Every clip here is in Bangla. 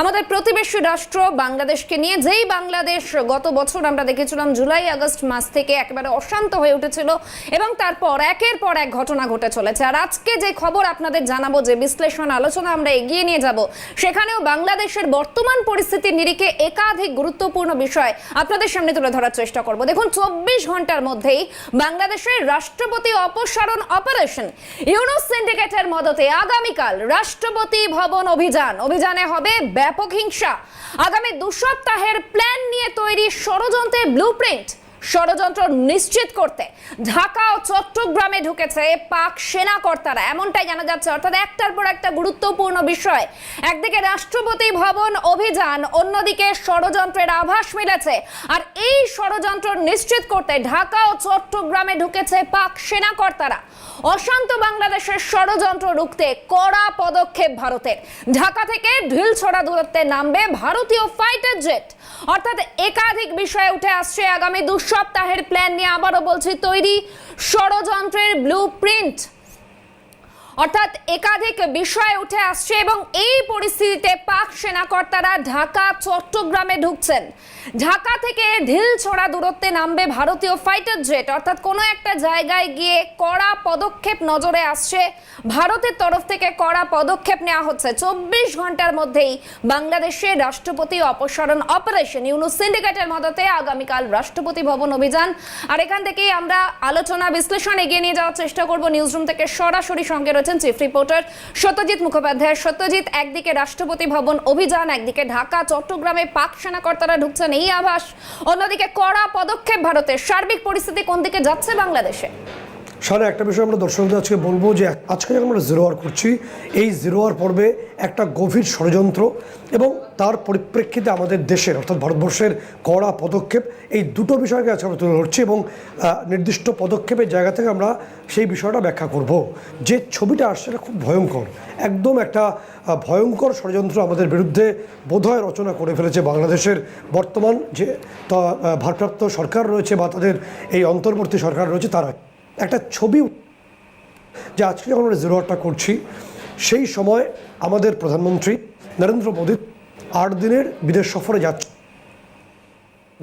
আমাদের প্রতিবেশী রাষ্ট্র বাংলাদেশকে নিয়ে, যেই বাংলাদেশ গত বছর আমরা দেখেছিলাম জুলাই আগস্ট মাস থেকে একেবারে অশান্ত হয়ে উঠেছিল এবং তারপর একের পর এক ঘটনা ঘটে চলেছে। আর আজকে যে খবর আপনাদের জানাব, যে বিশ্লেষণ আলোচনা আমরা এগিয়ে নিয়ে যাব, সেখানেও বাংলাদেশের বর্তমান পরিস্থিতির নিরিখে একাধিক গুরুত্বপূর্ণ বিষয় আপনাদের সামনে তুলে ধরার চেষ্টা করব। দেখুন, চব্বিশ ঘণ্টার মধ্যেই বাংলাদেশের রাষ্ট্রপতি অপসারণ অপারেশন ইউনুস সিন্ডিকেটের মদতে আগামীকাল রাষ্ট্রপতি ভবন অভিযান। অভিযানে হবে ব্যাপক হিংসা। আগামী দু সপ্তাহের প্ল্যান নিয়ে তৈরি ষড়যন্ত্রের ব্লু প্রিন্ট ষড়যন্ত্র নিশ্চিত করতে ঢাকা ও চট্টগ্রামে ঢুকেছে পাক সেনা কর্তারা। এমনটাই জানা যাচ্ছে, অর্থাৎ একটার পর একটা গুরুত্বপূর্ণ বিষয়। একদিকে রাষ্ট্রপতি ভবন অভিযান, অন্যদিকে ষড়যন্ত্রের আভাস মিলেছে। আর এই ষড়যন্ত্র নিশ্চিত করতে ঢাকা ও চট্টগ্রামে ঢুকেছে পাক সেনা কর্তারা। অশান্ত বাংলাদেশের ষড়যন্ত্র রুখতে কড়া পদক্ষেপ ভারতের। ঢাকা থেকে ঢিল ছড়া দূরত্বে নামবে ভারতীয় ফাইটার জেট অর্থাৎ একাধিক বিষয়ে উঠে আসছে আগামী দু সপ্তাহের প্ল্যান নিয়ে আবারও বলছি তৈরি ষড়যন্ত্রের ব্লু প্রিন্ট অর্থাৎ একাধিক বিষয় উঠে আসছে এবং এই পরিস্থিতিতে পাক সেনাকর্তারা ঢাকা, চট্টগ্রামে ঢুকছেন। ঢাকা থেকে ঢিল ছড়া দূরত্বে নামবে ভারতীয় ফাইটার জেট অর্থাৎ কোনো একটা জায়গায় গিয়ে কড়া পদক্ষেপ নজরে আসছে। ভারতের তরফ থেকে কড়া পদক্ষেপ নেওয়া হচ্ছে। চব্বিশ ঘণ্টার মধ্যেই বাংলাদেশে রাষ্ট্রপতি অপসারণ অপারেশন। ইউনুস সিন্ডিকেটের মদতে আগামীকাল রাষ্ট্রপতি ভবন অভিযান। আর এখান থেকেই আমরা আলোচনা বিশ্লেষণ এগিয়ে নিয়ে যাওয়ার চেষ্টা করব। নিউজরুম থেকে সরাসরি সঙ্গে রয়েছেন চিফ রিপোর্টার সত্যজিৎ মুখোপাধ্যায়। সত্যজিৎ একদিকে রাষ্ট্রপতি ভবন অভিযান, একদিকে ঢাকা, চট্টগ্রামে পাক সেনাকর্তারা ঢুকছেন এই আভাস। অন্যদিকে কড়া পদক্ষেপ ভারতের। সার্বিক পরিস্থিতি কোন দিকে যাচ্ছে বাংলাদেশে? সারা একটা বিষয় আমরা দর্শকদের আজকে বলব যে আজকে যখন আমরা জিরো ওয়ার করছি, এই জিরো ওয়ার পর্বে একটা গভীর ষড়যন্ত্র এবং তার পরিপ্রেক্ষিতে আমাদের দেশের অর্থাৎ ভারতবর্ষের কড়া পদক্ষেপ, এই দুটো বিষয়কে আজকে আমরা তুলে ধরছি এবং নির্দিষ্ট পদক্ষেপের জায়গা থেকে আমরা সেই বিষয়টা ব্যাখ্যা করব। যে ছবিটা আসছে এটা খুব ভয়ঙ্কর। একদম একটা ভয়ঙ্কর ষড়যন্ত্র আমাদের বিরুদ্ধে বোধহয় রচনা করে ফেলেছে বাংলাদেশের বর্তমান যে ভারপ্রাপ্ত সরকার রয়েছে বা তাদের এই অন্তর্বর্তী সরকার রয়েছে তারা একটা ছবি যে আজকে যখন আমরা জিরো আটটা করছি, সেই সময় আমাদের প্রধানমন্ত্রী নরেন্দ্র মোদী আট দিনের বিদেশ সফরে যাচ্ছে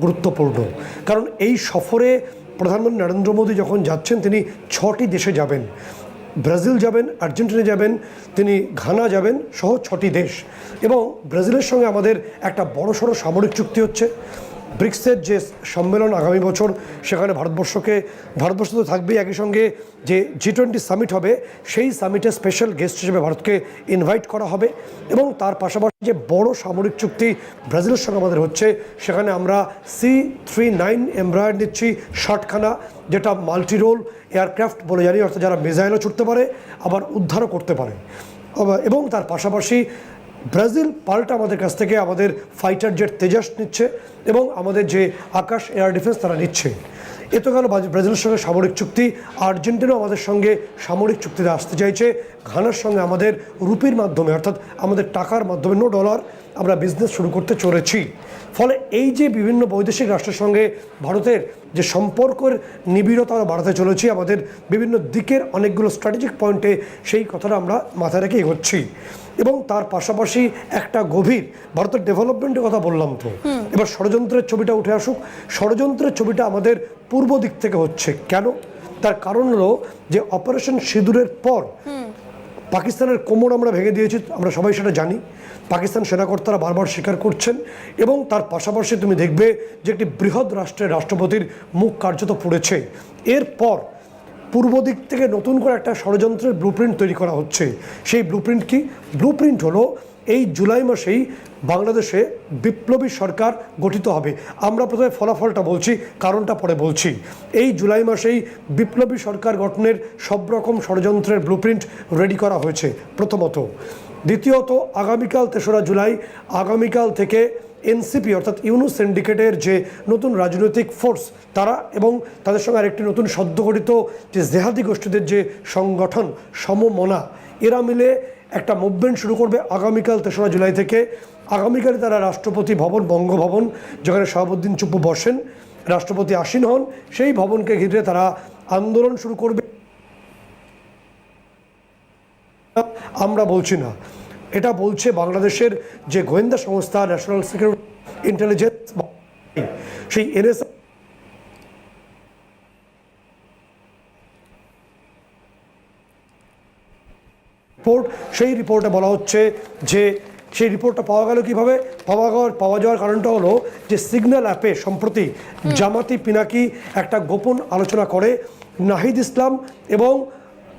গুরুত্বপূর্ণ। কারণ এই সফরে প্রধানমন্ত্রী নরেন্দ্র মোদী যখন যাচ্ছেন, তিনি ছটি দেশে যাবেন। ব্রাজিল যাবেন, আর্জেন্টিনা যাবেন, তিনি ঘানা যাবেন, সহ ছটি দেশ। এবং ব্রাজিলের সঙ্গে আমাদের একটা বড়সড় সামরিক চুক্তি হচ্ছে। ব্রিক্সের যে সম্মেলন আগামী বছর, সেখানে ভারতবর্ষকে, ভারতবর্ষ তো থাকবেই একই সঙ্গে যে জি টোয়েন্টি সামিট হবে, সেই সামিটে স্পেশাল গেস্ট হিসেবে ভারতকে ইনভাইট করা হবে এবং তার পাশাপাশি যে বড় সামরিক চুক্তি ব্রাজিলের সঙ্গে আমাদের হচ্ছে, সেখানে আমরা সি থ্রি নাইন এমব্রয়েড দিচ্ছি ষাটখানা, যেটা মাল্টিরোল এয়ারক্রাফট বলে জানি, অর্থাৎ যারা মিসাইলও ছুটতে পারে, আবার উদ্ধারও করতে পারে। এবং তার পাশাপাশি ব্রাজিল পাল্টা আমাদের কাছ থেকে আমাদের ফাইটার জেট তেজাস নিচ্ছে এবং আমাদের যে আকাশ এয়ার ডিফেন্স তারা নিচ্ছে। এ তো গেল ব্রাজিলের সঙ্গে সামরিক চুক্তি। আর্জেন্টিনাও আমাদের সঙ্গে সামরিক চুক্তিতে আসতে চাইছে। ঘানার সঙ্গে আমাদের রুপির মাধ্যমে, অর্থাৎ আমাদের টাকার মাধ্যমে নো ডলার আমরা বিজনেস শুরু করতে চলেছি। ফলে এই যে বিভিন্ন বৈদেশিক রাষ্ট্রের সঙ্গে ভারতের যে সম্পর্কের নিবিড়তা আমরা বাড়াতে চলেছি, আমাদের বিভিন্ন দিকের অনেকগুলো স্ট্র্যাটেজিক পয়েন্টে সেই কথাটা আমরা মাথায় রেখে এগোচ্ছি। এবং তার পাশাপাশি একটা গভীর ভারতের ডেভেলপমেন্টের কথা বললাম তো। এবার ষড়যন্ত্রের ছবিটা উঠে আসুক। ষড়যন্ত্রের ছবিটা আমাদের পূর্ব দিক থেকে হচ্ছে কেন? তার কারণ হলো যে অপারেশন সিঁদুরের পর পাকিস্তানের কোমর আমরা ভেঙে দিয়েছি আমরা সবাই সেটা জানি। পাকিস্তান সেনাকর্তারা বারবার স্বীকার করছেন এবং তার পাশাপাশি তুমি দেখবে যে একটি বৃহৎ রাষ্ট্রের রাষ্ট্রপতির মুখ কার্যত পড়েছে। এরপর পূর্ব দিক থেকে নতুন করে একটা ষড়যন্ত্রের ব্লুপ্রিন্ট তৈরি করা হচ্ছে। সেই ব্লুপ্রিন্ট কি? ব্লুপ্রিন্ট হলো এই জুলাই মাসেই বাংলাদেশে বিপ্লবী সরকার গঠিত হবে। আমরা প্রথমে ফলাফলটা বলছি, কারণটা পরে বলছি। এই জুলাই মাসেই বিপ্লবী সরকার গঠনের সব রকম ষড়যন্ত্রের ব্লুপ্রিন্ট রেডি করা হয়েছে প্রথমত। দ্বিতীয়ত, আগামীকাল তেসরা জুলাই, আগামীকাল থেকে এনসিপি, অর্থাৎ ইউনু সিন্ডিকেটের যে নতুন রাজনৈতিক ফোর্স তারা এবং তাদের সঙ্গে আরেকটি নতুন সদ্যগঠিত যে জেহাদি গোষ্ঠীদের যে সংগঠন, সমমনা, এরা মিলে একটা মুভমেন্ট শুরু করবে আগামীকাল তেসরা জুলাই থেকে। আগামীকালে তারা রাষ্ট্রপতি ভবন, বঙ্গভবন, যেখানে শাহাবুদ্দিন চুপ্পু বসেন। রাষ্ট্রপতি আসীন হন, সেই ভবনকে ঘিরে তারা আন্দোলন শুরু করবে। আমরা বলছি না। এটা বলছে বাংলাদেশের যে গোয়েন্দা সংস্থা ন্যাশনাল সিকিউরিটি ইন্টেলিজেন্স সেই এনএসআই রিপোর্ট সেই রিপোর্টে বলা হচ্ছে যে সেই রিপোর্টটা পাওয়া গেল কীভাবে? পাওয়া পাওয়া যাওয়ার কারণটা হলো যে সিগন্যাল অ্যাপে সম্প্রতি জামাতি পিনাকি একটা গোপন আলোচনা করে নাহিদ ইসলাম এবং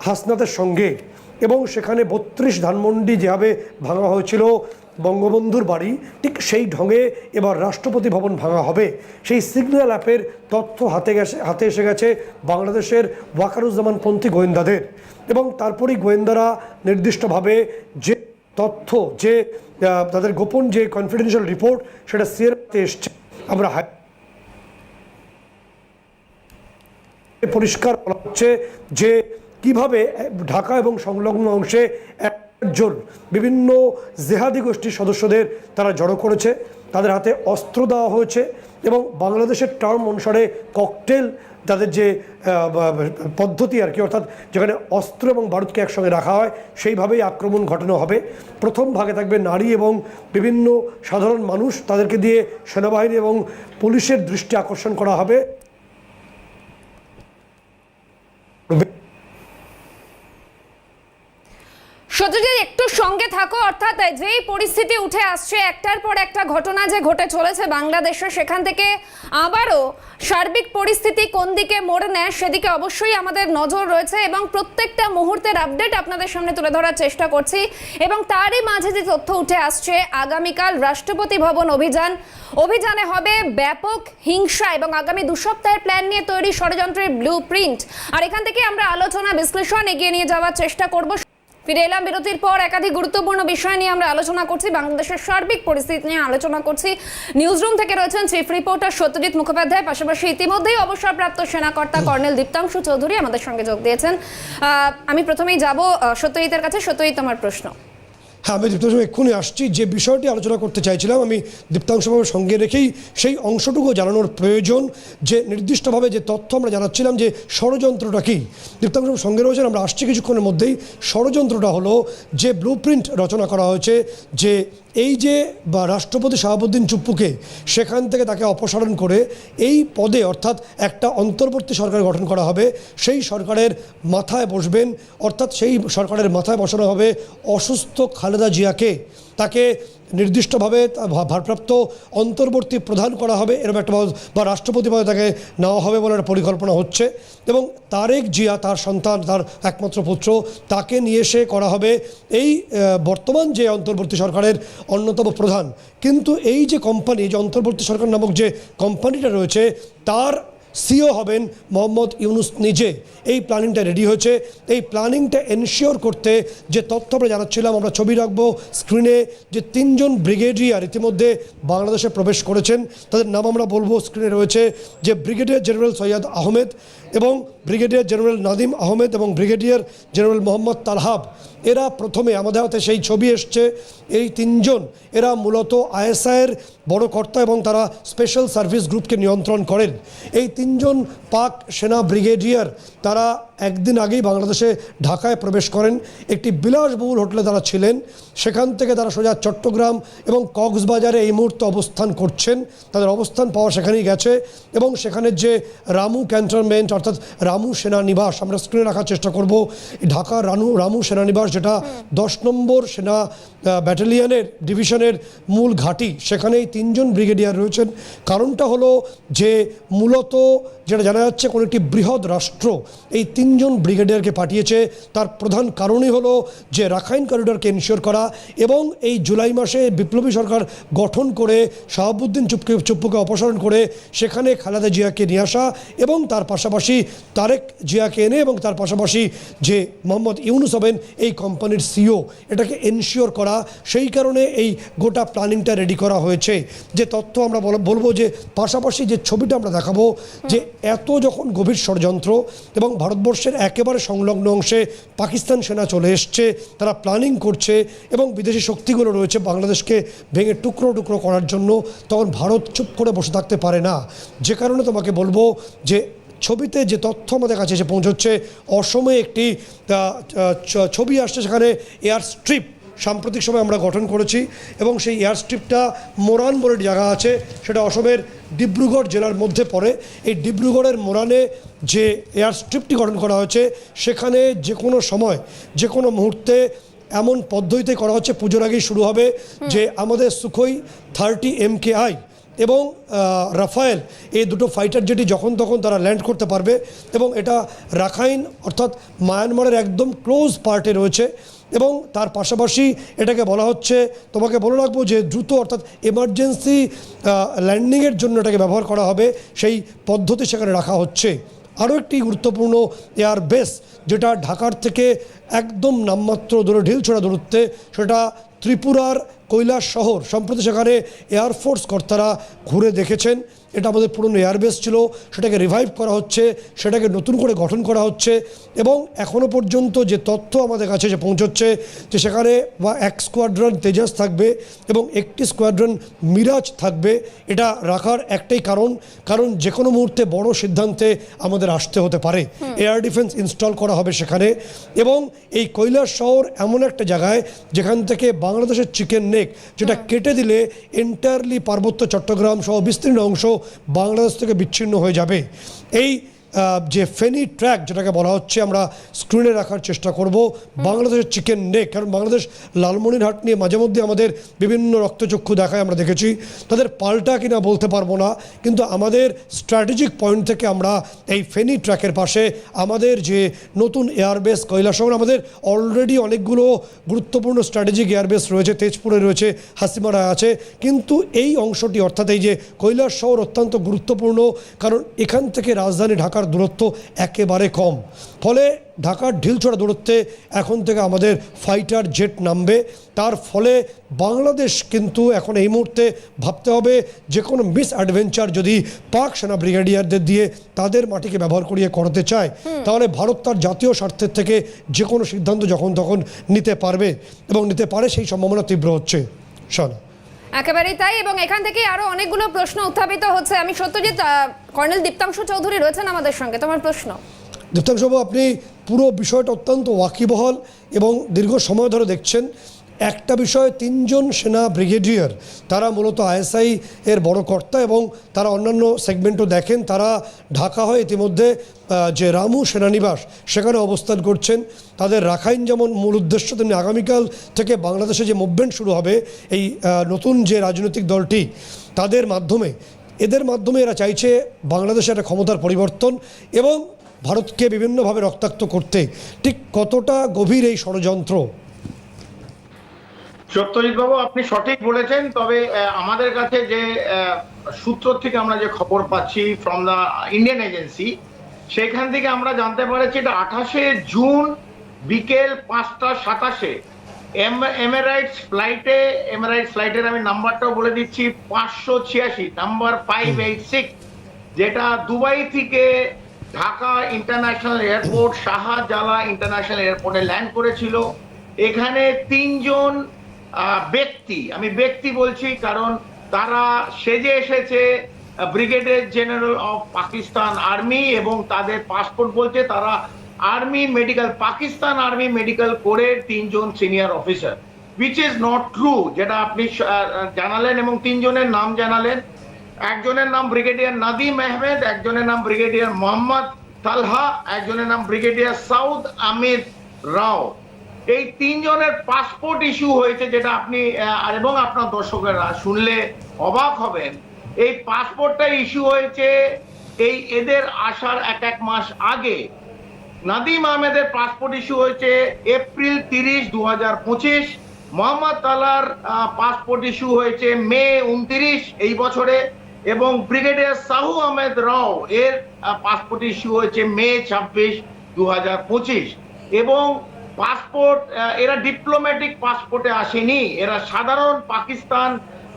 হাসনাতের সঙ্গে। এবং সেখানে বত্রিশ ধানমন্ডি যেভাবে ভাঙা হয়েছিল, বঙ্গবন্ধুর বাড়ি, ঠিক সেই ঢঙে এবার রাষ্ট্রপতি ভবন ভাঙা হবে। সেই সিগন্যাল অ্যাপের তথ্য হাতে গেছে, হাতে এসে গেছে বাংলাদেশের ওয়াকারুজ্জামান পন্থী গোয়েন্দাদের। এবং তারপরেই গোয়েন্দারা নির্দিষ্টভাবে যে তথ্য, যে তাদের গোপন যে কনফিডেন্সিয়াল রিপোর্ট সেটা সিআরতে এসছে। আমরা পরিষ্কার বলা হচ্ছে যে কীভাবে ঢাকা এবং সংলগ্ন অংশে একজন বিভিন্ন জেহাদি গোষ্ঠীর সদস্যদের তারা জড়ো করেছে, তাদের হাতে অস্ত্র দেওয়া হয়েছে এবং বাংলাদেশের টার্ম অনুসারে ককটেল তাদের যে পদ্ধতি আর কি, অর্থাৎ যেখানে অস্ত্র এবং বারুদকে একসঙ্গে রাখা হয়, সেইভাবেই আক্রমণ ঘটানো হবে। প্রথম ভাগে থাকবে নারী এবং বিভিন্ন সাধারণ মানুষ তাদেরকে দিয়ে সেনাবাহিনী এবং পুলিশের দৃষ্টি আকর্ষণ করা হবে। সত্যজিৎ একটু সঙ্গে থাকো, অর্থাৎ যেই পরিস্থিতি উঠে আসছে, একটার পর একটা ঘটনা যে ঘটে চলেছে বাংলাদেশে, সেখান থেকে আবারও সার্বিক পরিস্থিতি কোন দিকে মোড় নেয়, সেদিকে অবশ্যই আমাদের নজর রয়েছে এবং প্রত্যেকটা মুহূর্তের আপডেট আপনাদের সামনে তুলে ধরার চেষ্টা করছি এবং তারই মাঝে যে তথ্য উঠে আসছে, আগামীকাল রাষ্ট্রপতি ভবন অভিযান, অভিযানে হবে ব্যাপক হিংসা এবং আগামী দু সপ্তাহের প্ল্যান নিয়ে তৈরি ষড়যন্ত্রের ব্লু প্রিন্ট আর এখান থেকে আমরা আলোচনা, বিশ্লেষণ এগিয়ে নিয়ে যাওয়ার চেষ্টা করব। ফিরে এলাম বিরতির পর একাধিক গুরুত্বপূর্ণ বিষয় নিয়ে আমরা আলোচনা করছি। বাংলাদেশের সার্বিক পরিস্থিতি নিয়ে আলোচনা করছি। নিউজ নিউজরুম থেকে রয়েছেন চিফ রিপোর্টার সত্যজিৎ মুখোপাধ্যায়। পাশাপাশি ইতিমধ্যেই অবসরপ্রাপ্ত সেনাকর্তা কর্নেল দীপ্তাংশু চৌধুরী আমাদের সঙ্গে যোগ দিয়েছেন। আমি প্রথমেই যাব সত্যজিতের কাছে। সত্যজিৎ, তোমার প্রশ্ন। হ্যাঁ আমি দীপ্তাংশ এক্ষুনি আসছি। যে বিষয়টি আলোচনা করতে চাইছিলাম, আমি দীপ্তাংশবাবুর সঙ্গে রেখেই সেই অংশটুকু জানানোর প্রয়োজন। যে নির্দিষ্টভাবে যে তথ্য আমরা জানাচ্ছিলাম যে ষড়যন্ত্রটা কী দীপ্তাংশবাবুর সঙ্গে রয়েছেন, আমরা আসছি কিছুক্ষণের মধ্যেই। ষড়যন্ত্রটা হলো যে ব্লু রচনা করা হয়েছে, যে এই যে বা রাষ্ট্রপতি শাহাবুদ্দিন চুপ্পুকে সেখান থেকে তাকে অপসারণ করে এই পদে অর্থাৎ একটা অন্তর্বর্তী সরকার গঠন করা হবে, সেই সরকারের মাথায় বসবেন, অর্থাৎ সেই সরকারের মাথায় বসানো হবে অসুস্থ খালেদা জিয়াকে তাকে নির্দিষ্টভাবে ভারপ্রাপ্ত অন্তর্বর্তী প্রধান করা হবে এরকম একটা বা রাষ্ট্রপতি পদে তাকে নেওয়া হবে বলে একটা পরিকল্পনা হচ্ছে। এবং তারেক জিয়া, তার সন্তান, তার একমাত্র পুত্র, তাকে নিয়ে এসে করা হবে এই বর্তমান যে অন্তর্বর্তী সরকারের অন্যতম প্রধান। কিন্তু এই যে কোম্পানি যে অন্তর্বর্তী সরকার নামক যে কোম্পানিটা রয়েছে, তার সিও হবেন মোহাম্মদ ইউনুস নিজে। এই প্ল্যানিংটা রেডি হয়েছে। এই প্ল্যানিংটা এনশিওর করতে যে তথ্য আমরা জানাচ্ছিলাম, আমরা ছবি রাখব স্ক্রিনে যে তিনজন ব্রিগেডিয়ার ইতিমধ্যে বাংলাদেশে প্রবেশ করেছেন। তাদের নাম আমরা বলব স্ক্রিনে রয়েছে যে ব্রিগেডিয়ার জেনারেল সৈয়দ আহমেদ এবং ব্রিগেডিয়ার জেনারেল নাদিম আহমেদ এবং ব্রিগেডিয়ার জেনারেল মোহাম্মদ তালহাব, এরা প্রথমে আমাদের হাতে সেই ছবি এসছে। এই তিনজন, এরা মূলত আইএসআইয়ের বড় কর্তা এবং তারা স্পেশাল সার্ভিস গ্রুপকে নিয়ন্ত্রণ করেন। এই তিনজন পাক সেনা ব্রিগেডিয়ার তারা একদিন আগেই বাংলাদেশে ঢাকায় প্রবেশ করেন। একটি বিলাসবহুল হোটেলে তারা ছিলেন। সেখান থেকে তারা সোজা চট্টগ্রাম এবং কক্সবাজারে এই মুহূর্তে অবস্থান করছেন। তাদের অবস্থান পাওয়া সেখানেই গেছে এবং সেখানে যে রামু ক্যান্টনমেন্ট অর্থাৎ রামু সেনানিবাস, আমরা স্ক্রিনে রাখার চেষ্টা করব। ঢাকা রানু, রামু সেনানিবাস যেটা দশ নম্বর সেনা ব্যাটালিয়নের ডিভিশনের মূল ঘাঁটি, সেখানেই তিনজন ব্রিগেডিয়ার রয়েছেন। কারণটা হলো যে মূলত যেটা জানা যাচ্ছে কোনো একটি বৃহৎ রাষ্ট্র এই তিনজন ব্রিগেডিয়ারকে পাঠিয়েছে। তার প্রধান কারণই হলো যে রাখাইন করিডোরকে এনশিওর করা এবং এই জুলাই মাসে বিপ্লবী সরকার গঠন করে শাহাবুদ্দিন চুপকে, চুপ্পুকে অপসারণ করে সেখানে খালেদা জিয়াকে নিয়ে আসা এবং তার পাশাপাশি তারেক জিয়াকে এনে এবং তার পাশাপাশি যে মোহাম্মদ ইউনুস হবেন এই কোম্পানির সিও এটাকে এনশিওর করা। সেই কারণে এই গোটা প্ল্যানিংটা রেডি করা হয়েছে। যে তথ্য আমরা বলব যে পাশাপাশি যে ছবিটা আমরা দেখাবো যে এত যখন গভীর ষড়যন্ত্র এবং ভারতবর্ষের একেবারে সংলগ্ন অংশে পাকিস্তান সেনা চলে এসছে, তারা প্ল্যানিং করছে এবং বিদেশি শক্তিগুলো রয়েছে বাংলাদেশকে ভেঙে টুকরো টুকরো করার জন্য, তখন ভারত চুপ করে বসে থাকতে পারে না। যে কারণে তোমাকে বলব যে ছবিতে যে তথ্য আমাদের কাছে এসে পৌঁছচ্ছে অসময়ে একটি ছবি আসছে সেখানে এয়ার স্ট্রিপ সাম্প্রতিক সময় আমরা গঠন করেছি এবং সেই এয়ার স্ট্রিপটা মোরান বলে জায়গা আছে সেটা অসমের ডিব্রুগড় জেলার মধ্যে পড়ে। এই ডিব্রুগড়ের মোরানে যে এয়ার স্ট্রিপটি গঠন করা হয়েছে সেখানে যে কোনো সময় যে কোনো মুহূর্তে এমন পদ্ধতিতে করা হচ্ছে পুজোর আগেই শুরু হবে যে আমাদের Sukhoi thirty M K I এবং রাফায়েল এই দুটো ফাইটার জেটি যখন তখন তারা ল্যান্ড করতে পারবে এবং এটা রাখাইন অর্থাৎ মায়ানমারের একদম ক্লোজ পার্টে রয়েছে। এবং তার পাশাপাশি এটাকে বলা হচ্ছে, তোমাকে বলে রাখব যে দ্রুত অর্থাৎ এমার্জেন্সি ল্যান্ডিংয়ের জন্য এটাকে ব্যবহার করা হবে। সেই পদ্ধতি সেখানে রাখা হচ্ছে। আরও একটি গুরুত্বপূর্ণ এয়ার বেস, যেটা ঢাকার থেকে একদম নামমাত্র দূরে ঢিলছড়া দূরত্বে, সেটা ত্রিপুরার কৈলাস শহর, সম্প্রতি সেখানে এয়ারফোর্স কর্তারা ঘুরে দেখেছেন। এটা আমাদের পুরনো এয়ারবেস ছিল সেটাকে রিভাইভ করা হচ্ছে সেটাকে নতুন করে গঠন করা হচ্ছে এবং এখনও পর্যন্ত যে তথ্য আমাদের কাছে যে পৌঁছচ্ছে যে সেখানে বা এক স্কোয়াড্রন তেজাস থাকবে এবং একটি স্কোয়াড্রন মিরাজ থাকবে এটা রাখার একটাই কারণ কারণ যে কোনো মুহূর্তে বড় সিদ্ধান্তে আমাদের আসতে হতে পারে। এয়ার ডিফেন্স ইনস্টল করা হবে সেখানে এবং এই কৈলাস শহর এমন একটা জায়গায় যেখান থেকে বাংলাদেশের চিকেন নেক যেটা কেটে দিলে এন্টায়ারলি পার্বত্য চট্টগ্রাম সহ বিস্তীর্ণ অংশ বাংলাদেশ থেকে বিচ্ছিন্ন হয়ে যাবে। এই যে ফেনি ট্র্যাক, যেটাকে বলা হচ্ছে, আমরা স্ক্রিনে রাখার চেষ্টা করব। বাংলাদেশের চিকেন নেক কারণ বাংলাদেশ লালমনিরহাট নিয়ে মাঝে মধ্যে আমাদের বিভিন্ন রক্তচক্ষু দেখায় আমরা দেখেছি। তাদের পাল্টা কিনা বলতে পারব না, কিন্তু আমাদের স্ট্র্যাটেজিক পয়েন্ট থেকে আমরা এই ফেনি ট্র্যাকের পাশে আমাদের যে নতুন এয়ারবেস কয়লা কৈলাসহর আমাদের অলরেডি অনেকগুলো গুরুত্বপূর্ণ স্ট্র্যাটেজিক এয়ারবেস রয়েছে, তেজপুরে রয়েছে, হাসিমারায় আছে। কিন্তু এই অংশটি, অর্থাৎ এই যে কৈলাস শহর অত্যন্ত গুরুত্বপূর্ণ, কারণ এখান থেকে রাজধানী ঢাকার দূরত্ব একেবারে কম। ফলে ঢাকার ঢিলছড়া দূরত্বে এখন থেকে আমাদের ফাইটার জেট নামবে। তার ফলে বাংলাদেশ কিন্তু এখন এই মুহূর্তে ভাবতে হবে যে কোনো মিস অ্যাডভেঞ্চার যদি পাক সেনা ব্রিগেডিয়ারদের দিয়ে তাদের মাটিকে ব্যবহার করিয়ে করতে চায় তাহলে ভারত তার জাতীয় স্বার্থের থেকে যে কোনো সিদ্ধান্ত যখন তখন নিতে পারবে এবং নিতে পারে সেই সম্ভাবনা তীব্র হচ্ছে। শোনা একেবারেই তাই, এবং এখান থেকে আরও অনেকগুলো প্রশ্ন উত্থাপিত হচ্ছে। আমি সত্যজিৎ কর্নেল দীপ্তাংশু চৌধুরী রয়েছেন আমাদের সঙ্গে। তোমার প্রশ্ন? দীপ্তাংশবাবু আপনি পুরো বিষয়টা অত্যন্ত ওয়াকিবহল এবং দীর্ঘ সময় ধরে দেখছেন। একটা বিষয়ে তিনজন সেনা ব্রিগেডিয়ার, তারা মূলত আইএসআই এর বড় কর্তা এবং তারা অন্যান্য সেগমেন্টও দেখেন, তারা ঢাকা হয়ে ইতিমধ্যে যে রামু সেনানিবাস সেখানে অবস্থান করছেন। তাদের রাখাইন যেমন মূল উদ্দেশ্য, তেমনি আগামীকাল থেকে বাংলাদেশে যে মুভমেন্ট শুরু হবে, এই নতুন যে রাজনৈতিক দলটি, তাদের মাধ্যমে, এদের মাধ্যমে এরা চাইছে বাংলাদেশে একটা ক্ষমতার পরিবর্তন এবং ভারতকে বিভিন্নভাবে রক্তাক্ত করতে। ঠিক কতটা গভীর এই ষড়যন্ত্র? সত্যজিৎ বাবু, আপনি সঠিক বলেছেন, তবে আমাদের কাছে যে সূত্র থেকে আমরা যে খবর পাচ্ছি ফ্রম দ্য ইন্ডিয়ান এজেন্সি সেখান থেকে আমরা জানতে পেরেছি এটা আঠাশে জুন বিকেল পাঁচটা সাতাশে এমারাইটস ফ্লাইটে এমারাইটস ফ্লাইটের আমি নাম্বারটাও বলে দিচ্ছি, পাঁচশো ছিয়াশি নাম্বার ফাইভ এইট সিক্স যেটা দুবাই থেকে Dhaka international airport Shahjalal international এয়ারপোর্টে ল্যান্ড করেছিল। এখানে তিনজন ব্যক্তি। আমি ব্যক্তি বলছি কারণ তারা সেজে এসেছে brigadier general of Pakistan army এবং তাদের পাসপোর্ট বলছে তারা army, medical, Pakistan army medical কোরের তিনজন senior officer which is not true যেটা আপনি জানালেন এবং তিনজনের নাম জানালেন। একজনের নাম ব্রিগেডিয়ার নাদিম আহমেদ, একজনের নাম ব্রিগেডিয়ার মোহাম্মদ তালহা, একজনের নাম ব্রিগেডিয়ার সাউদ আমির রাও। এই তিনজনের পাসপোর্ট ইস্যু হয়েছে যেটা আপনি এবং আপনার দর্শকেরা শুনলে অবাক হবেন। এই পাসপোর্টটা ইস্যু হয়েছে এই এদের আসার এক এক মাস আগে। নাদিম আহমেদের পাসপোর্ট ইস্যু হয়েছে এপ্রিল তিরিশ দু হাজার পঁচিশ। মোহাম্মদ তালার পাসপোর্ট ইস্যু হয়েছে মে উনত্রিশ এই বছরে। এবং ব্রিগেডিয়ার সাহু আহমেদ রাও এর পাসপোর্ট ইস্যু হয়েছে মে ছাব্বিশ দু হাজার পঁচিশ। এবং পাসপোর্ট এরা ডিপ্লোম্যাটিক পাসপোর্টে আসেনি। এরা সাধারণ পাকিস্তান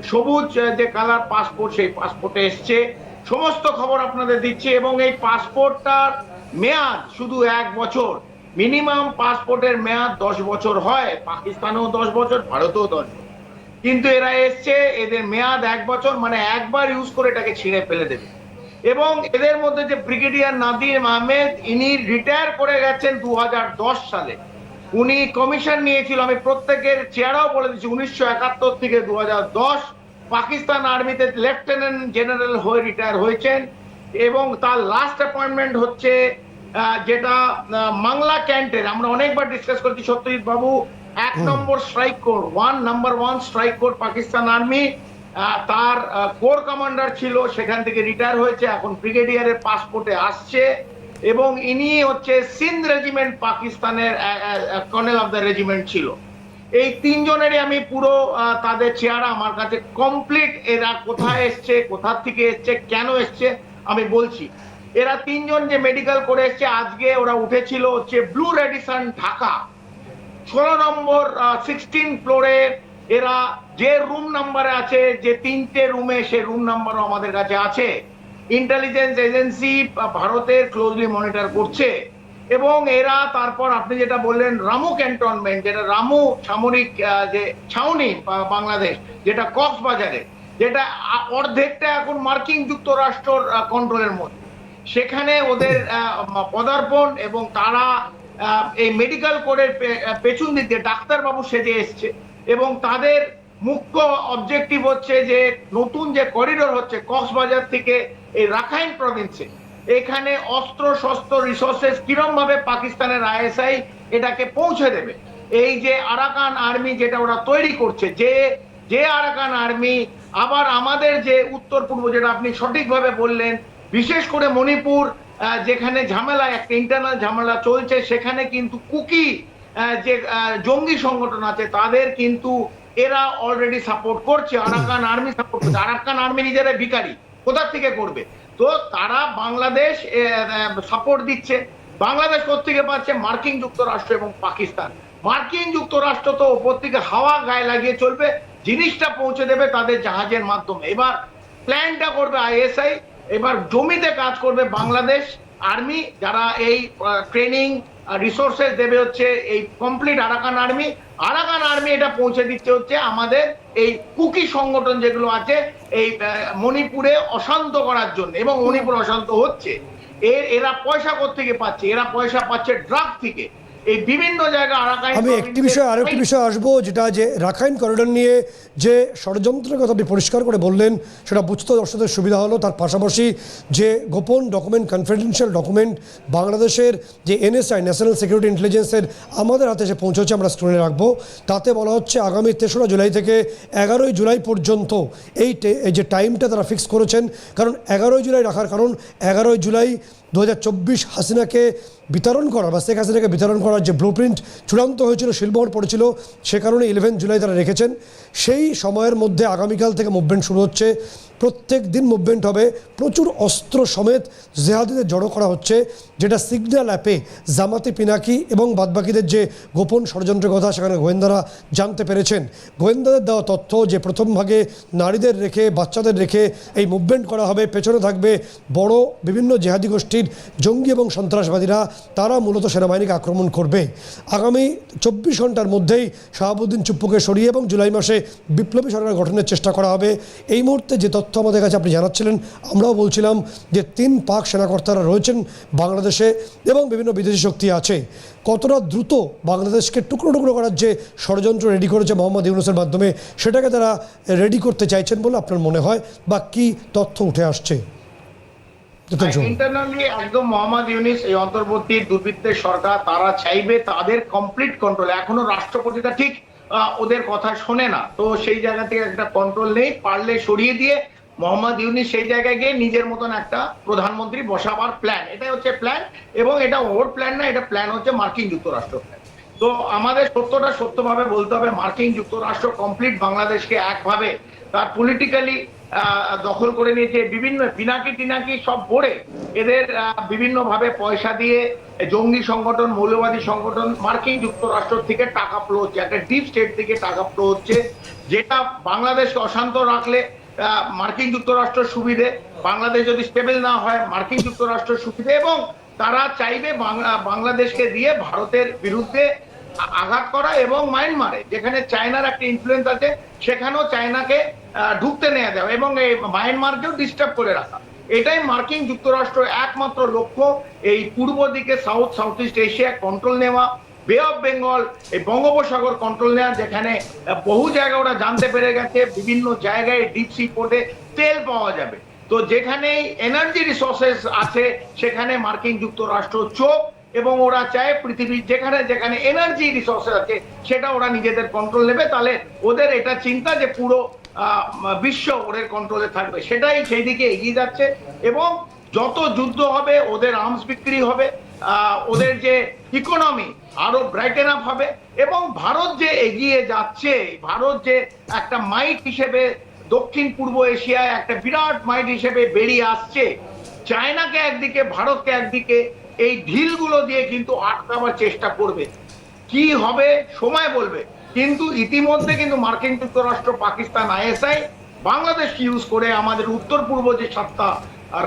সবুজ যে কালার পাসপোর্ট, সেই পাসপোর্টে এসছে। সমস্ত খবর আপনাদের দিচ্ছি এবং এই পাসপোর্টটার মেয়াদ শুধু এক বছর। মিনিমাম পাসপোর্টের মেয়াদ দশ বছর হয়। পাকিস্তানেও দশ বছর, ভারতেও দশ বছর। কিন্তু এরা এসছে, এদের মেয়াদ এক বছর মানে একবার ইউজ করে এটাকে ছিঁড়ে ফেলে দেবে। এবং এদের মধ্যে যে ব্রিগেডিয়ার নাদিম আহমেদ, ইনি রিটায়ার করে গেছেন দু হাজার দশ সালে। উনি কমিশন নিয়েছিল আমি প্রত্যেকের চেহারাও বলে দিচ্ছি উনিশশো একাত্তর থেকে দু দশ পাকিস্তান আর্মিতে লেফটেন্যান্ট জেনারেল হয়ে রিটায়ার হয়েছেন এবং তার লাস্ট অ্যাপয়েন্টমেন্ট হচ্ছে যেটা মাংলা ক্যান্টের। আমরা অনেকবার ডিসকাস করেছি সত্যজিৎ বাবু এক নম্বর strike corps one number one strike corps Pakistan army তার কোর কমান্ডার ছিল সেখান থেকে রিটায়ার হয়েছে এখন ব্রিগেডিয়ারের পাসপোর্টে আসছে। এবং ইনি হচ্ছে সিন্ধ রেজিমেন্ট পাকিস্তানের কর্নেল অফ দ্য রেজিমেন্ট ছিল। এই তিনজনেরই আমি পুরো তাদের চেহারা আমার কাছে কমপ্লিট এরা কোথায় এসছে, কোথা থেকে এসছে, কেন এসছে, আমি বলছি। এরা তিনজন যে মেডিকেল করে এসছে, আজকে ওরা উঠেছিল হচ্ছে ব্লু রেডিসন ঢাকা। ষোলো নম্বর সিক্সটিন ফ্লোরে এরা যে রুম নাম্বারে আছে, যে তিনটে রুমে সে রুম নাম্বারও আমাদের কাছে আছে। ইন্টেলিজেন্স এজেন্সি ভারতের ক্লোজলি মনিটর করছে। এবং এরা তারপর আপনি যেটা বললেন, রামু ক্যান্টনমেন্ট যেটা রামু সামরিক যে ছাউনি বাংলাদেশ, যেটা কক্সবাজারে, যেটা অর্ধেকটা এখন মার্কিন যুক্তরাষ্ট্রর কন্ট্রোলের মধ্যে। সেখানে ওদের পদার্পণ এবং তারা এই মেডিকেল কোডের পেছন দিক দিয়ে ডাক্তারবাবু সেজে এসছে। এবং তাদের মুখ্য অবজেক্টিভ হচ্ছে যে নতুন যে করিডোর হচ্ছে কক্সবাজার থেকে এই রাখাইন প্রভিন্সে এখানে অস্ত্র শস্ত্র রিসোর্সেস কিরম ভাবে পাকিস্তানের আইএসআই এটাকে পৌঁছে দেবে? এই যে আরাকান আর্মি যেটা ওরা তৈরি করছে, যে যে আরাকান আর্মি আবার আমাদের যে উত্তর পূর্ব যেটা আপনি সঠিকভাবে বললেন, বিশেষ করে মণিপুর যেখানে ঝামেলা, একটা ইন্টারনাল ঝামেলা চলছে, সেখানে কিন্তু কুকি যে জঙ্গি সংগঠন আছে, তাদের কিন্তু এরা অলরেডি সাপোর্ট করছে, আরাকান আর্মি সাপোর্ট করছে। আরাকান আর্মি নিজেরা ভিখারি। কোথা থেকে করবে? তো তারা বাংলাদেশ সাপোর্ট দিচ্ছে। বাংলাদেশ কোথেকে পাচ্ছে? মার্কিন যুক্তরাষ্ট্র এবং পাকিস্তান। মার্কিন যুক্তরাষ্ট্র তো ওপর থেকে হাওয়া গায়ে লাগিয়ে চলবে, জিনিসটা পৌঁছে দেবে তাদের জাহাজের মাধ্যমে। এবার প্ল্যানটা করবে আইএসআই এবার জমিতে কাজ করবে বাংলাদেশ আর্মি যারা এই ট্রেনিং রিসোর্সেস দেবে হচ্ছে এই complete Arakan army Arakan army এটা পৌঁছে দিচ্ছে হচ্ছে আমাদের এই কুকি সংগঠন যেগুলো আছে, এই মণিপুরে অশান্ত করার জন্য এবং মণিপুর অশান্ত হচ্ছে। এর এরা পয়সা থেকে পাচ্ছে? এরা পয়সা পাচ্ছে ড্রাগ থেকে। এই বিভিন্ন জায়গায় আরাকান আমি একটি বিষয় আরেকটি বিষয় আসব যেটা যে রাখাইন করিডোর নিয়ে যে ষড়যন্ত্রের কথা আপনি পরিষ্কার করে বললেন সেটা বুঝতে দর্শকদের সুবিধা হলো। তার পাশাপাশি যে গোপন ডকুমেন্ট কনফিডেন্সিয়াল ডকুমেন্ট বাংলাদেশের যে এনএসআই ন্যাশনাল সিকিউরিটি ইন্টেলিজেন্সের আমাদের হাতে এসে পৌঁছেছে আমরা স্ক্রিনে রাখব। তাতে বলা হচ্ছে আগামী তেসরা জুলাই থেকে এগারোই জুলাই পর্যন্ত এই এই যে টাইমটা তারা ফিক্স করেছেন কারণ এগারোই জুলাই রাখার কারণ এগারোই জুলাই দু হাজার চব্বিশ হাসিনাকে বিতরণ করার বা শেখ হাসিনাকে বিতরণ করার যে ব্লু প্রিন্ট চূড়ান্ত হয়েছিল শিলমোহর পড়েছিল, সে কারণে ইলেভেন জুলাই তারা রেখেছেন। সেই সময়ের মধ্যে আগামীকাল থেকে মুভমেন্ট শুরু হচ্ছে। প্রত্যেক দিন মুভমেন্ট হবে। প্রচুর অস্ত্র সমেত জেহাদিদের জড়ো করা হচ্ছে, যেটা সিগন্যাল অ্যাপে জামাতি পিনাকি এবং বাদবাকিদের যে গোপন ষড়যন্ত্রের কথা, সেখানে গোয়েন্দারা জানতে পেরেছেন। গোয়েন্দাদের দেওয়া তথ্য যে প্রথম ভাগে নারীদের রেখে, বাচ্চাদের রেখে এই মুভমেন্ট করা হবে, পেছনে থাকবে বড় বিভিন্ন জেহাদি গোষ্ঠীর জঙ্গি এবং সন্ত্রাসবাদীরা। তারা মূলত সেনাবাহিনীকে আক্রমণ করবে। আগামী চব্বিশ ঘণ্টার মধ্যেই শাহাবুদ্দিন চুপ্পুকে সরিয়ে এবং জুলাই মাসে বিপ্লবী সরকার গঠনের চেষ্টা করা হবে। এই মুহূর্তে যে তথ্য আমাদের কাছে আপনি জানাচ্ছিলেন। আমরাও বলছিলাম যে তিন পাক সেনাকর্তারা রয়েছেন বাংলাদেশে এবং বিভিন্ন বিদেশি শক্তি আছে। কতটা দ্রুত বাংলাদেশকে টুকরো টুকরো করার যে ষড়যন্ত্র রেডি করেছে মোহাম্মদ ইউনুসের মাধ্যমে সেটাকে তারা রেডি করতে চাইছেন বলে আপনার মনে হয় বা কি তথ্য উঠে আসছে? ইন্টারনালি একদম মোহাম্মদ ইউনিস এই অন্তর্বর্তী দুর্বৃত্তের সরকার তারা চাইবে তাদের কমপ্লিট কন্ট্রোল এখনও রাষ্ট্রপতিটা ঠিক ওদের কথা শোনে না। তো সেই জায়গা থেকে একটা কন্ট্রোল নেই, পারলে সরিয়ে দিয়ে মোহাম্মদ ইউনিস সেই জায়গায় গিয়ে নিজের মতন একটা প্রধানমন্ত্রী বসাবার প্ল্যান এটাই হচ্ছে প্ল্যান এবং এটা ওর প্ল্যান না, এটা প্ল্যান হচ্ছে মার্কিন যুক্তরাষ্ট্র প্ল্যান তো আমাদের সত্যটা সত্যভাবে বলতে হবে, মার্কিন যুক্তরাষ্ট্র কমপ্লিট বাংলাদেশকে একভাবে, তার পলিটিক্যালি দখল করে নিয়েছে, বিভিন্ন পিনাকি টিনাকি সব পড়ে এদের বিভিন্ন ভাবে পয়সা দিয়ে জঙ্গি সংগঠন, মৌলবাদী সংগঠন, মার্কিন যুক্তরাষ্ট্র থেকে টাকা ফ্লো হচ্ছে। একটা ডিপ স্টেট থেকে টাকা ফ্লো হচ্ছে, যেটা বাংলাদেশকে অশান্ত রাখলে মার্কিন যুক্তরাষ্ট্র সুবিধে, বাংলাদেশ যদি স্টেবল না হয়, মার্কিন যুক্তরাষ্ট্র সুবিধে, এবং তারা চাইবে বাংলা- বাংলাদেশকে দিয়ে ভারতের বিরুদ্ধে আঘাত করা এবং মায়ানমারে যেখানে চায়নার একটা ইনফ্লুয়েন্স আছে, সেখানেও চায়নাকে ঢুকতে নেওয়া দেওয়া এবং এই মায়ানমারকেও ডিস্টার্ব করে রাখা। এটাই মার্কিন যুক্তরাষ্ট্র একমাত্র লক্ষ্য, এই পূর্ব দিকে south south east Asia control নেওয়া বে অফ বেঙ্গল এই বঙ্গোপসাগর কন্ট্রোল নেওয়া, যেখানে বহু জায়গা ওরা জানতে পেরে গেছে, বিভিন্ন জায়গায় ডিপ সি পোর্টে তেল পাওয়া যাবে। তো যেখানে এনার্জি রিসোর্সেস আছে, সেখানে মার্কিন যুক্তরাষ্ট্র চোখ এবং ওরা চায় পৃথিবীর যেখানে যেখানে এনার্জি রিসোর্সেস আছে, সেটা ওরা নিজেদের কন্ট্রোল নেবে। তাহলে ওদের এটা চিন্তা যে পুরো বিশ্ব ওদের কন্ট্রোলে থাকবে। সেটাই সেই দিকে এগিয়ে যাচ্ছে। এবং যত যুদ্ধ হবে, ওদের আর্মস বিক্রি হবে ওদের যে ইকোনমি আরও ব্রাইটেন আপ হবে। এবং ভারত যে এগিয়ে যাচ্ছে, ভারত যে একটা মাইট হিসেবে দক্ষিণ পূর্ব এশিয়ায় একটা বিরাট মাইট হিসেবে বেরিয়ে আসছে, চায়নাকে একদিকে, ভারতকে একদিকে এই ঢিলগুলো দিয়ে কিন্তু আটকাবার চেষ্টা করবে। কি হবে সময় বলবে। কিন্তু ইতিমধ্যে কিন্তু মার্কিন যুক্তরাষ্ট্র পাকিস্তান আইএসআই বাংলাদেশকে ইউজ করে আমাদের উত্তর পূর্ব যে সাতটা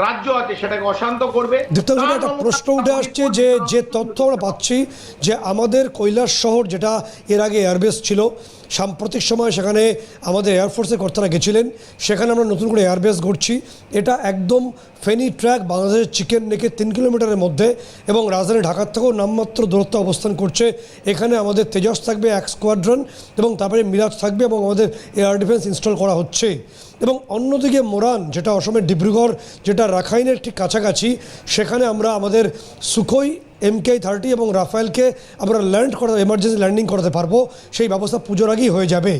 রাজ্য আছে সেটাকে অশান্ত করবে। একটা প্রশ্ন উঠে আসছে যে যে তথ্য আমরা পাচ্ছি যে আমাদের কৈলাস শহর যেটা এর আগে এয়ারবেস ছিল সাম্প্রতিক সময় সেখানে আমাদের এয়ারফোর্সের কর্তারা গেছিলেন। সেখানে আমরা নতুন করে এয়ারবেস গড়ছি। এটা একদম ফেনি ট্র্যাক, বাংলাদেশের চিকেন নেকে তিন কিলোমিটারের মধ্যে এবং রাজধানী ঢাকার থেকেও নামমাত্র দূরত্ব অবস্থান করছে। এখানে আমাদের তেজস থাকবে এক স্কোয়াড্রন এবং তারপরে মিরাজ থাকবে এবং আমাদের এয়ার ডিফেন্স ইনস্টল করা হচ্ছে। এবং অন্যদিকে মোরান, যেটা অসমের ডিব্রুগড়, যেটা রাখাইনের ঠিক কাছাকাছি, সেখানে আমরা আমাদের সুখোই এমকে থার্টি এবং রাফায়েলকে আমরা ল্যান্ড করা এমার্জেন্সি ল্যান্ডিং করাতে পারব, সেই ব্যবস্থা পুজোর আগেই হয়ে যাবে।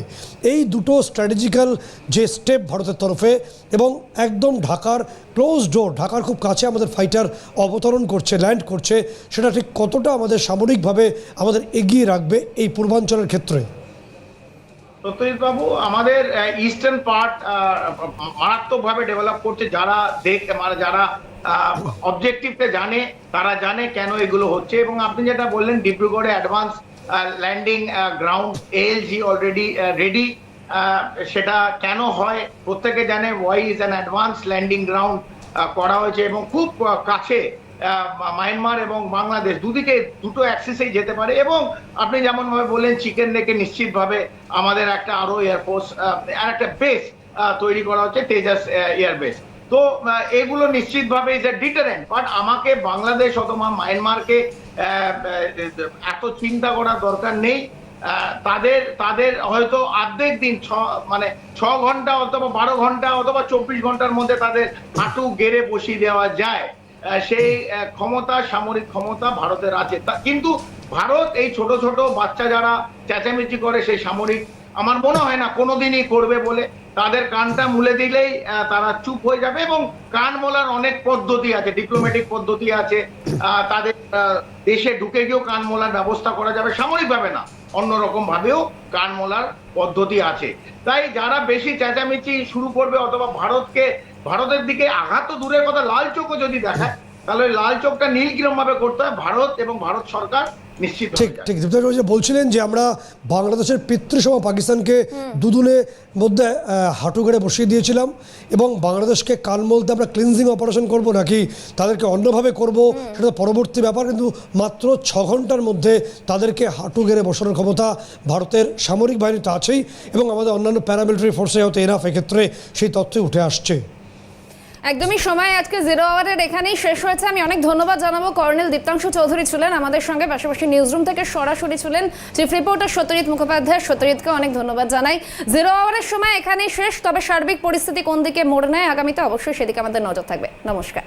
এই দুটো স্ট্র্যাটেজিক্যাল যে স্টেপ ভারতের তরফে এবং একদম ঢাকার ক্লোজ ডোর ঢাকার খুব কাছে আমাদের ফাইটার অবতরণ করছে ল্যান্ড করছে, সেটা ঠিক কতটা আমাদের সামরিকভাবে আমাদের এগিয়ে রাখবে এই পূর্বাঞ্চলের ক্ষেত্রে? সত্যজিৎ বাবু, আমাদের ইস্টার্ন পার্ট মারাত্মকভাবে ডেভেলপ করছে যারা দেখ মানে যারা অবজেক্টিভকে জানে, তারা জানে কেন এগুলো হচ্ছে। এবং আপনি যেটা বললেন, ডিব্রুগড়ে advance landing ground ALG already ready সেটা কেন হয়? প্রত্যেকে জানে why is an advance landing ground করা হয়েছে এবং খুব কাছে মায়ানমার এবং বাংলাদেশ দুদিকে দুটো অ্যাক্সিসেই যেতে পারে এবং আপনি যেমন ভাবে বললেন, চিকেন নেকে নিশ্চিতভাবে আমাদের একটা আরও এয়ারফোর্স আর একটা বেস তৈরি করা হচ্ছে, তেজাস এয়ারবেস তো এগুলো নিশ্চিতভাবে ইজ এ ডিটারেন্ট বাট আমাকে বাংলাদেশ অথবা মায়ানমারকে এত চিন্তা করার দরকার নেই। তাদের তাদের হয়তো অর্ধেক দিন, ছ মানে ছ ঘণ্টা অথবা বারো ঘণ্টা অথবা চব্বিশ ঘণ্টার মধ্যে তাদের হাঁটু গেড়ে বসিয়ে দেওয়া যায়। সেই ক্ষমতা, সামরিক ক্ষমতা ভারতের আছে। কিন্তু ভারত এই ছোট ছোট বাচ্চা যারা চেঁচামেচি করে সেই সামরিক, আমার মনে হয় না কোনোদিনই করবে বলে। তাদের কানটা মুলে দিলেই তারা চুপ হয়ে যাবে এবং কান মোলার অনেক পদ্ধতি আছে ডিপ্লোম্যাটিক পদ্ধতি আছে। তাদের দেশে ঢুকে গিয়েও কান মোলার ব্যবস্থা করা যাবে সামরিকভাবে না। অন্যরকম ভাবেও কান মোলার পদ্ধতি আছে। তাই যারা বেশি চেঁচামেচি শুরু করবে অথবা ভারতকে, ভারতের দিকে আঘাত তো দূরের কথা, লাল চোখও যদি দেখায়, তাহলে লাল চোখটা নীল কিরম ভাবে করতে হয়, ভারত এবং ভারত সরকার নিশ্চিত ঠিক ঠিক। দীপ্তাংশু যে বলছিলেন যে আমরা বাংলাদেশের পিতৃসম পাকিস্তানকে দুদিনে মধ্যে হাঁটু গেড়ে বসিয়ে দিয়েছিলাম এবং বাংলাদেশকে কান বলতে আমরা ক্লিনজিং অপারেশন করব নাকি তাদেরকে অন্যভাবে করব সেটা পরবর্তী ব্যাপার। কিন্তু মাত্র ছ ঘণ্টার মধ্যে তাদেরকে হাঁটু গেড়ে বসানোর ক্ষমতা ভারতের সামরিক বাহিনীতে আছেই এবং আমাদের অন্যান্য প্যারামিলিটারি ফোর্সে হয়তো এনাফ এক্ষেত্রে সেই তথ্যই উঠে আসছে। একদমই সময় আজকে জিরো আওয়ারের এখানেই শেষ হয়েছে। আমি অনেক ধন্যবাদ জানাব। কর্নেল দীপ্তাংশু চৌধুরী ছিলেন আমাদের সঙ্গে, পাশাপাশি নিউজরুম থেকে সরাসরি ছিলেন চিফ রিপোর্টার সত্যজিৎ মুখোপাধ্যায়। সত্যজিৎকে অনেক ধন্যবাদ জানাই। জিরো আওয়ারের সময় এখানেই শেষ। তবে সার্বিক পরিস্থিতি কোন দিকে মোড় নেয় আগামীতে অবশ্যই সেদিকে আমাদের নজর থাকবে। নমস্কার।